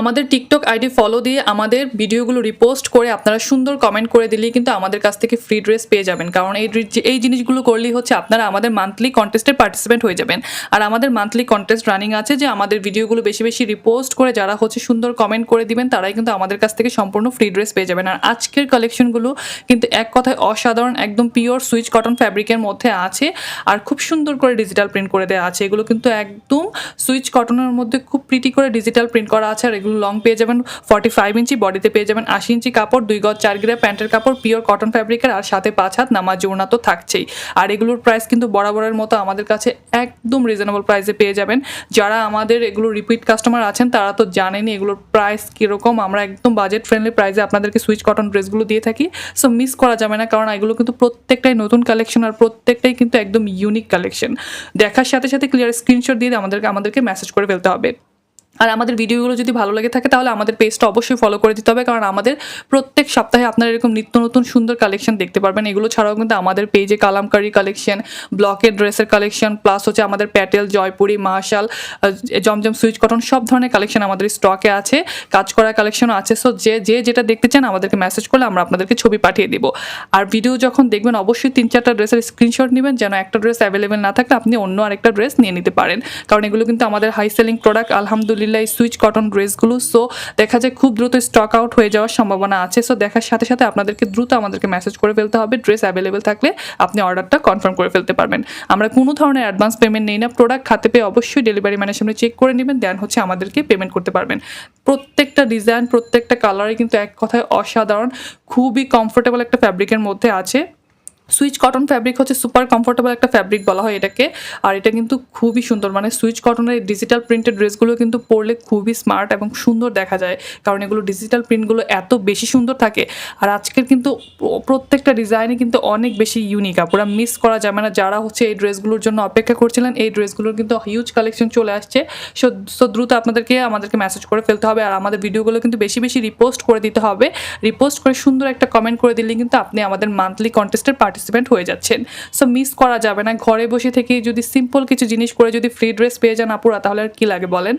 আমাদের TikTok ID follow দিয়ে আমাদের ভিডিওগুলো রিপোস্ট করে আপনারা সুন্দর কমেন্ট করে দিলেই কিন্তু আমাদের কাছ থেকে ফ্রি ড্রেস পেয়ে যাবেন। কারণ এই এই জিনিসগুলো করলেই হচ্ছে আপনারা আমাদের মান্থলি কন্টেস্টের পার্টিসিপেন্ট হয়ে যাবেন। আর আমাদের মান্থলি কন্টেস্ট রানিং আছে যে আমাদের ভিডিওগুলো বেশি বেশি রিপোস্ট করে যারা হচ্ছে সুন্দর কমেন্ট করে দিবেন, তারাই কিন্তু আমাদের কাছ থেকে সম্পূর্ণ ফ্রি ড্রেস পেয়ে যাবেন। আর আজকের কালেকশনগুলো কিন্তু এক কথায় অসাধারণ, একদম পিওর সুইচ কটন ফ্যাব্রিকের মধ্যে আছে। আর খুব সুন্দর করে ডিজিটাল প্রিন্ট করে দেওয়া আছে। এগুলো কিন্তু একদম সুইচ কটনের মধ্যে খুব প্রিটি করে ডিজিটাল প্রিন্ট করা আছে। আর এগুলো লং পেয়ে যাবেন ফর্টি ফাইভ ইঞ্চি বডিতে পেয়ে যাবেন, আশি ইঞ্চি কাপড়, দুই গজ চার গিরা প্যান্টের কাপড় পিওর কটন ফ্যাব্রিকের আর সাথে পাঁচ হাত নামাজ জোড়না তো থাকছেই। আর এগুলোর প্রাইস কিন্তু বরাবরের মতো আমাদের কাছে একদম রিজনেবল প্রাইসে পেয়ে যাবেন। যারা আমাদের এগুলো রিপিট কাস্টমার আছেন, তারা তো জানেনই এগুলোর প্রাইস কীরকম। আমরা একদম বাজেট ফ্রেন্ডলি প্রাইসে আপনাদেরকে সুইচ কটন ড্রেসগুলো দিয়ে থাকি। সো মিস করা যাবে না, কারণ এগুলো কিন্তু প্রত্যেকটাই নতুন কালেকশন আর প্রত্যেকটাই কিন্তু একদম ইউনিক কালেকশন দেখার সাথে সাথে ক্লিয়ার স্ক্রিনশট দিয়ে আমাদেরকে আমাদেরকে মেসেজ করে ফেলতে হবে। আর আমাদের ভিডিওগুলো যদি ভালো লাগে থাকে, তাহলে আমাদের পেজটা অবশ্যই ফলো করে দিতে হবে। কারণ আমাদের প্রত্যেক সপ্তাহে আপনারা এরকম নিত্য নতুন সুন্দর কালেকশন দেখতে পারবেন। এগুলো ছাড়াও কিন্তু আমাদের পেজে কালামকারি কালেকশন ব্লকের ড্রেসের কালেকশন প্লাস হচ্ছে আমাদের প্যাটেল, জয়পুরি, মার্শাল জমজম সুইচ কটন, সব ধরনের কালেকশন আমাদের স্টকে আছে, কাজ করা কালেকশনও আছে। সো যে যে যেটা দেখতে চান আমাদেরকে মেসেজ করলে আমরা আপনাদেরকে ছবি পাঠিয়ে দিব। আর ভিডিও যখন দেখবেন, অবশ্যই তিন চারটা ড্রেসের স্ক্রিনশট নেবেন, যেন একটা ড্রেস অ্যাভেলেবেল না থাকলে আপনি অন্য আরেকটা ড্রেস নিয়ে নিতে পারেন। কারণ এগুলো কিন্তু আমাদের হাই সেলিং প্রোডাক্ট আলহামদুলিল্লাহ। এই সুইচ কটন ড্রেসগুলো সো দেখা যায় খুব দ্রুত স্টক আউট হয়ে যাওয়ার সম্ভাবনা আছে সো দেখার সাথে সাথে আপনাদেরকে দ্রুত আমাদেরকে মেসেজ করে ফেলতে হবে ড্রেস অ্যাভেলেবেল থাকলে আপনি অর্ডারটা কনফার্ম করে ফেলতে পারবেন। আমরা কোনো ধরনের অ্যাডভান্স পেমেন্ট নেই না প্রোডাক্ট খাতে পেয়ে অবশ্যই ডেলিভারি ম্যানের সামনে চেক করে নেবেন দেন হচ্ছে আমাদেরকে পেমেন্ট করতে পারবেন। প্রত্যেকটা ডিজাইন প্রত্যেকটা কালারে কিন্তু এক কথায় অসাধারণ, খুবই কমফোর্টেবল একটা ফ্যাব্রিকের মধ্যে আছে। সুইচ কটন ফ্যাব্রিক হচ্ছে সুপার কমফোর্টেবল একটা ফ্যাব্রিক বলা হয় এটাকে। আর এটা কিন্তু খুবই সুন্দর মানে সুইচ কটনের ডিজিটাল প্রিন্টেড ড্রেসগুলো কিন্তু পরলে খুবই স্মার্ট এবং সুন্দর দেখা যায়। কারণ এগুলো ডিজিটাল প্রিন্টগুলো এত বেশি সুন্দর থাকে। আর আজকের কিন্তু প্রত্যেকটা ডিজাইনে কিন্তু অনেক বেশি ইউনিক আপনারা মিস করা যাবে না যারা হচ্ছে এই ড্রেসগুলোর জন্য অপেক্ষা করছিলেন, এই ড্রেসগুলোর কিন্তু হিউজ কালেকশন চলে আসছে। সো সো দ্রুত আপনাদেরকে, আমাদেরকে মেসেজ করে ফেলতে হবে। আর আমাদের ভিডিওগুলো কিন্তু বেশি বেশি রিপোস্ট করে দিতে হবে। রিপোস্ট করে সুন্দর একটা কমেন্ট করে দিলে কিন্তু আপনি আমাদের মান্থলি কন্টেস্টের পার্টিসিপেন্ট হয়ে যাচ্ছেন। সো মিস করা যাবে না। ঘরে বসে থেকে যদি সিম্পল কিছু জিনিস করে যদি ফ্রি ড্রেস পেয়ে যান আপুরা, তাহলে আর কী লাগে বলেন?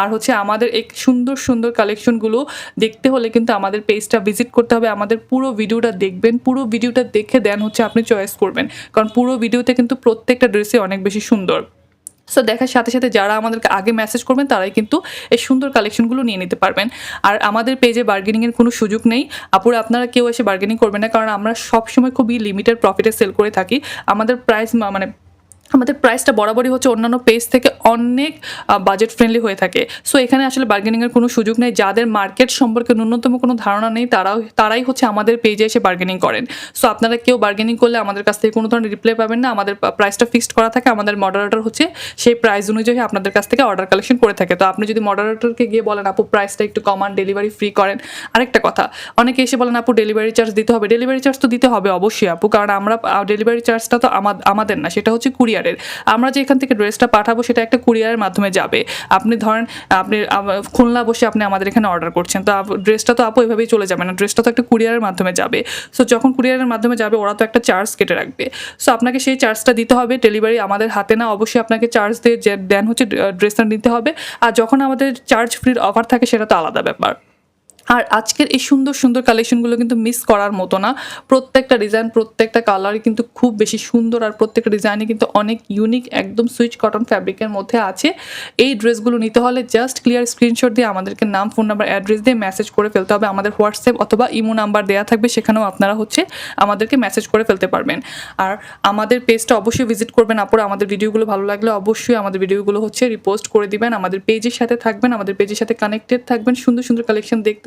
আর হচ্ছে আমাদের এক সুন্দর সুন্দর কালেকশনগুলো দেখতে হলে কিন্তু আমাদের পেজটা ভিজিট করতে হবে। আমাদের পুরো ভিডিওটা দেখবেন। পুরো ভিডিওটা দেখে দেন হচ্ছে আপনি চয়েস করবেন। কারণ পুরো ভিডিওতে কিন্তু প্রত্যেকটা ড্রেসই অনেক বেশি সুন্দর। সো দেখার সাথে সাথে যারা আমাদেরকে আগে মেসেজ করবেন, তারাই কিন্তু এই সুন্দর কালেকশনগুলো নিয়ে নিতে পারবেন। আর আমাদের পেজে বার্গেনিংয়ের কোনো সুযোগ নেই। আপুরা, আপনারা কেউ এসে বার্গেনিং করবেন না, কারণ আমরা সবসময় খুবই লিমিটেড প্রফিটে সেল করে থাকি। আমাদের প্রাইস মানে আমাদের প্রাইসটা বরাবরই হচ্ছে অন্যান্য পেজ থেকে অনেক বাজেট ফ্রেন্ডলি হয়ে থাকে। সো এখানে আসলে বার্গেনিংয়ের কোনো সুযোগ নেই। যাদের মার্কেট সম্পর্কে ন্যূনতম কোনো ধারণা নেই, তারাও, তারাই হচ্ছে আমাদের পেজে এসে বার্গেনিং করেন। সো আপনারা কেউ বার্গেনিং করলে আমাদের কাছ থেকে কোনো ধরনের রিপ্লাই পাবেন না। আমাদের প্রাইসটা ফিক্সড করা থাকে। আমাদের মডারেটর হচ্ছে সেই প্রাইস অনুযায়ী আপনাদের কাছ থেকে অর্ডার কালেকশন করে থাকে। তো আপনি যদি মডারেটরকে গিয়ে বলেন, আপু প্রাইসটা একটু কমান ডেলিভারি ফ্রি করেন। আরেকটা কথা, অনেকে এসে বলেন, আপু ডেলিভারি চার্জ দিতে হবে। ডেলিভারি চার্জ তো দিতে হবে অবশ্যই, আপু। কারণ আমরা ডেলিভারি চার্জটা তো আমা- আমাদের না, সেটা হচ্ছে কুরিয়ারের। আমরা যে এখান থেকে ড্রেসটা পাঠাবো, সেটা একটা কুরিয়ারের মাধ্যমে যাবে। আপনি ধরেন, আপনি খুলনা বসে আপনি আমাদের এখানে অর্ডার করছেন। তো ড্রেসটা তো আপু এভাবেই চলে যাবে না। ড্রেসটা তো একটা কুরিয়ারের মাধ্যমে যাবে। সো যখন কুরিয়ারের মাধ্যমে যাবে, ওরা তো একটা চার্জ কেটে রাখবে। সো আপনাকে সেই চার্জটা দিতে হবে। ডেলিভারি আমাদের হাতে না। অবশ্যই আপনাকে চার্জ দিয়ে দেন হচ্ছে ড্রেসটা নিতে হবে। আর যখন আমাদের চার্জ ফ্রির অফার থাকে, সেটা তো আলাদা ব্যাপার। আর আজকের এই সুন্দর সুন্দর কালেকশনগুলো কিন্তু মিস করার মতো না। প্রত্যেকটা ডিজাইন প্রত্যেকটা কালারই কিন্তু খুব বেশি সুন্দর আর প্রত্যেকটা ডিজাইনে কিন্তু অনেক ইউনিক একদম সুইচ কটন ফ্যাব্রিকের মধ্যে আছে। এই ড্রেসগুলো নিতে হলে জাস্ট ক্লিয়ার স্ক্রিনশট দিয়ে আমাদেরকে নাম ফোন নাম্বার অ্যাড্রেস দিয়ে মেসেজ করে ফেলতে হবে। আমাদের হোয়াটসঅ্যাপ অথবা ইমো নাম্বার দেওয়া থাকবে, সেখানেও আপনারা হচ্ছে আমাদেরকে মেসেজ করে ফেলতে পারবেন। আর আমাদের পেজটা অবশ্যই ভিজিট করবেন আপুরা। আমাদের ভিডিওগুলো ভালো লাগলে অবশ্যই আমাদের ভিডিওগুলো হচ্ছে রিপোস্ট করে দিবেন। আমাদের পেজের সাথে থাকবেন, আমাদের পেজের সাথে কানেক্টেড থাকবেন। সুন্দর সুন্দর কালেকশন দেখতে